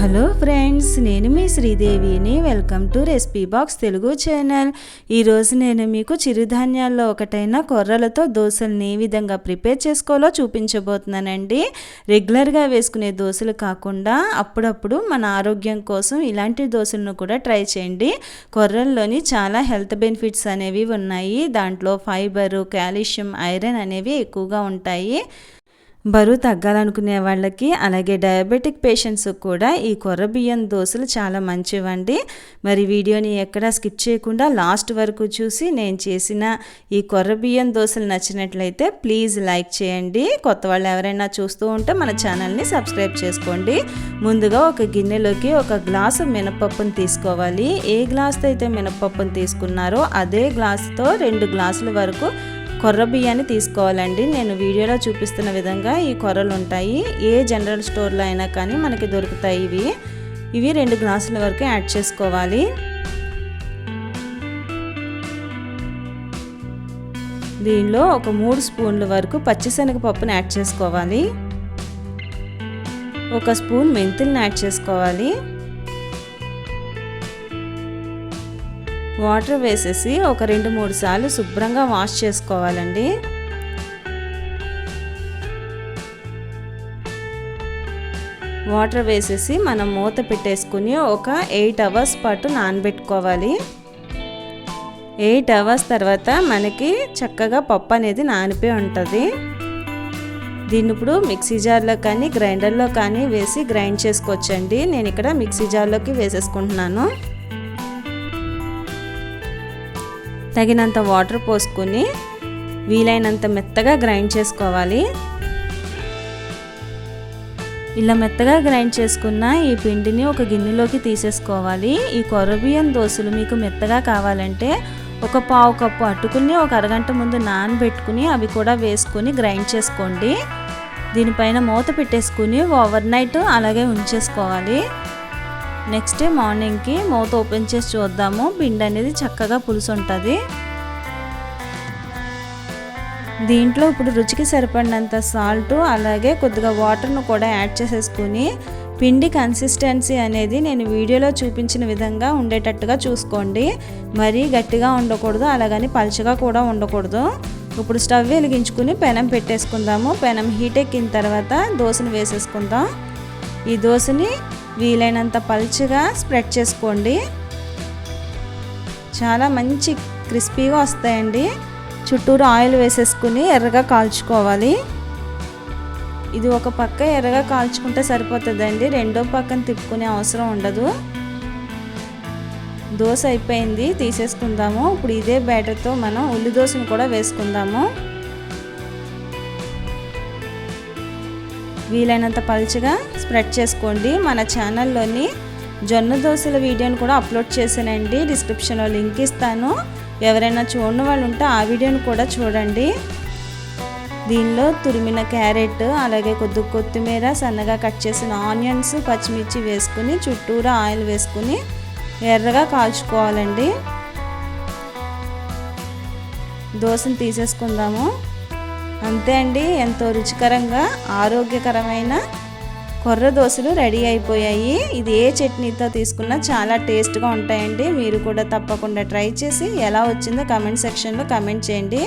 Hello friends నేను మీ శ్రీదేవిని. Welcome to recipe box Telugu channel. ఈరోజు నేను మీకు చిరుధాన్యాల్లో ఒకటైన కొర్రలతో దోశల్ని ఏ విధంగా ప్రిపేర్ చేసుకోవాలో చూపించబోతున్నానండి. రెగ్యులర్గా వేసుకునే దోశలు కాకుండా అప్పుడప్పుడు మన ఆరోగ్యం కోసం ఇలాంటి దోశలను కూడా ట్రై చేయండి. కొర్రల్లోని చాలా హెల్త్ బెనిఫిట్స్ అనేవి ఉన్నాయి. దాంట్లో ఫైబరు కాల్షియం ఐరన్ అనేవి ఎక్కువగా ఉంటాయి. బరువు తగ్గాలనుకునే వాళ్ళకి అలాగే డయాబెటిక్ పేషెంట్స్ కూడా ఈ కొర్ర బియ్యం దోశలు చాలా మంచివండి. మరి వీడియోని ఎక్కడా స్కిప్ చేయకుండా లాస్ట్ వరకు చూసి నేను చేసిన ఈ కొర్ర బియ్యం దోశలు నచ్చినట్లయితే ప్లీజ్ లైక్ చేయండి. కొత్త వాళ్ళు ఎవరైనా చూస్తూ ఉంటే మన ఛానల్ని సబ్స్క్రైబ్ చేసుకోండి. ముందుగా ఒక గిన్నెలోకి ఒక గ్లాసు మినపప్పును తీసుకోవాలి. ఏ గ్లాస్తో అయితే మినపప్పును తీసుకున్నారో అదే గ్లాసుతో రెండు గ్లాసుల వరకు కొర్ర బియ్యాన్ని తీసుకోవాలండి. నేను వీడియోలో చూపిస్తున్న విధంగా ఈ కొర్రలు ఉంటాయి. ఏ జనరల్ స్టోర్లో అయినా కానీ మనకి దొరుకుతాయి ఇవి. ఇవి రెండు గ్లాసుల వరకు యాడ్ చేసుకోవాలి. దీనిలో ఒక మూడు స్పూన్ల వరకు పచ్చిశనగపప్పును యాడ్ చేసుకోవాలి. ఒక స్పూన్ మెంతుల్ని యాడ్ చేసుకోవాలి. వాటర్ వేసేసి ఒక రెండు మూడు సార్లు శుభ్రంగా వాష్ చేసుకోవాలండి. వాటర్ వేసేసి మనం మూత పెట్టేసుకుని ఒక ఎయిట్ అవర్స్ పాటు నానబెట్టుకోవాలి. ఎయిట్ అవర్స్ తర్వాత మనకి చక్కగా పప్పు అనేది నానిపోయి ఉంటుంది. దీన్ని ఇప్పుడు మిక్సీ జార్లో కానీ గ్రైండర్లో కానీ వేసి గ్రైండ్ చేసుకోవచ్చండి. నేను ఇక్కడ మిక్సీ జార్లోకి వేసేసుకుంటున్నాను. తగినంత వాటర్ పోసుకొని వీలైనంత మెత్తగా గ్రైండ్ చేసుకోవాలి. ఇలా మెత్తగా గ్రైండ్ చేసుకున్న ఈ పిండిని ఒక గిన్నెలోకి తీసేసుకోవాలి. ఈ కొరబియ్యం దోశలు మీకు మెత్తగా కావాలంటే ఒక పావు కప్పు అట్టుకుని ఒక అరగంట ముందు నానబెట్టుకుని అవి కూడా వేసుకొని గ్రైండ్ చేసుకోండి. దీనిపైన మూత పెట్టేసుకుని ఓవర్ నైట్ అలాగే ఉంచేసుకోవాలి. నెక్స్ట్ డే మార్నింగ్కి మూత ఓపెన్ చేసి చూద్దాము. పిండి అనేది చక్కగా పులుసు ఉంటుంది. దీంట్లో ఇప్పుడు రుచికి సరిపడినంత సాల్ట్ అలాగే కొద్దిగా వాటర్ను కూడా యాడ్ చేసేసుకుని పిండి కన్సిస్టెన్సీ అనేది నేను వీడియోలో చూపించిన విధంగా ఉండేటట్టుగా చూసుకోండి. మరీ గట్టిగా ఉండకూడదు అలాగని పలుచగా కూడా ఉండకూడదు. ఇప్పుడు స్టవ్ వెలిగించుకుని పెనం పెట్టేసుకుందాము. పెనం హీట్ ఎక్కిన తర్వాత దోశను వేసేసుకుందాం. ఈ దోశని వీలైనంత పలుచగా స్ప్రెడ్ చేసుకోండి. చాలా మంచి క్రిస్పీగా వస్తాయండి. చుట్టూరు ఆయిల్ వేసేసుకుని ఎర్రగా కాల్చుకోవాలి. ఇది ఒక పక్క ఎర్రగా కాల్చుకుంటే సరిపోతుందండి. రెండో పక్కన తిప్పుకునే అవసరం ఉండదు. దోశ అయిపోయింది తీసేసుకుందాము. ఇప్పుడు ఇదే బ్యాటర్తో మనం ఉల్లి దోశను కూడా వేసుకుందాము. వీలైనంత పలుచగా స్ప్రెడ్ చేసుకోండి. మన ఛానల్లోని జొన్న దోశల వీడియోని కూడా అప్లోడ్ చేశానండి. డిస్క్రిప్షన్లో లింక్ ఇస్తాను. ఎవరైనా చూడని వాళ్ళు ఉంటే ఆ వీడియోని కూడా చూడండి. దీనిలో తురిమిన క్యారెట్ అలాగే కొద్ది కొత్తిమీర సన్నగా కట్ చేసిన ఆనియన్స్ పచ్చిమిర్చి వేసుకుని చుట్టూరా ఆయిల్ వేసుకుని ఎర్రగా కాల్చుకోవాలండి. దోశను తీసేసుకుందాము. అంతే అండి ఎంతో రుచికరంగా ఆరోగ్యకరమైన కొర్ర దోశలు రెడీ అయిపోయాయి. ఇది ఏ చట్నీతో తీసుకున్నా చాలా టేస్ట్గా ఉంటాయండి. మీరు కూడా తప్పకుండా ట్రై చేసి ఎలా వచ్చిందో కమెంట్ సెక్షన్లో కమెంట్ చేయండి.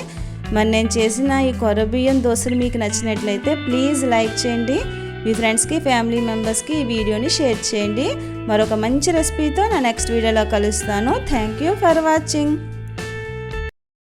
మరి నేను చేసిన ఈ కొర్ర బియ్యం దోశలు మీకు నచ్చినట్లయితే ప్లీజ్ లైక్ చేయండి. మీ ఫ్రెండ్స్కి ఫ్యామిలీ మెంబర్స్కి ఈ వీడియోని షేర్ చేయండి. మరొక మంచి రెసిపీతో నా నెక్స్ట్ వీడియోలో కలుస్తాను. Thank you for watching.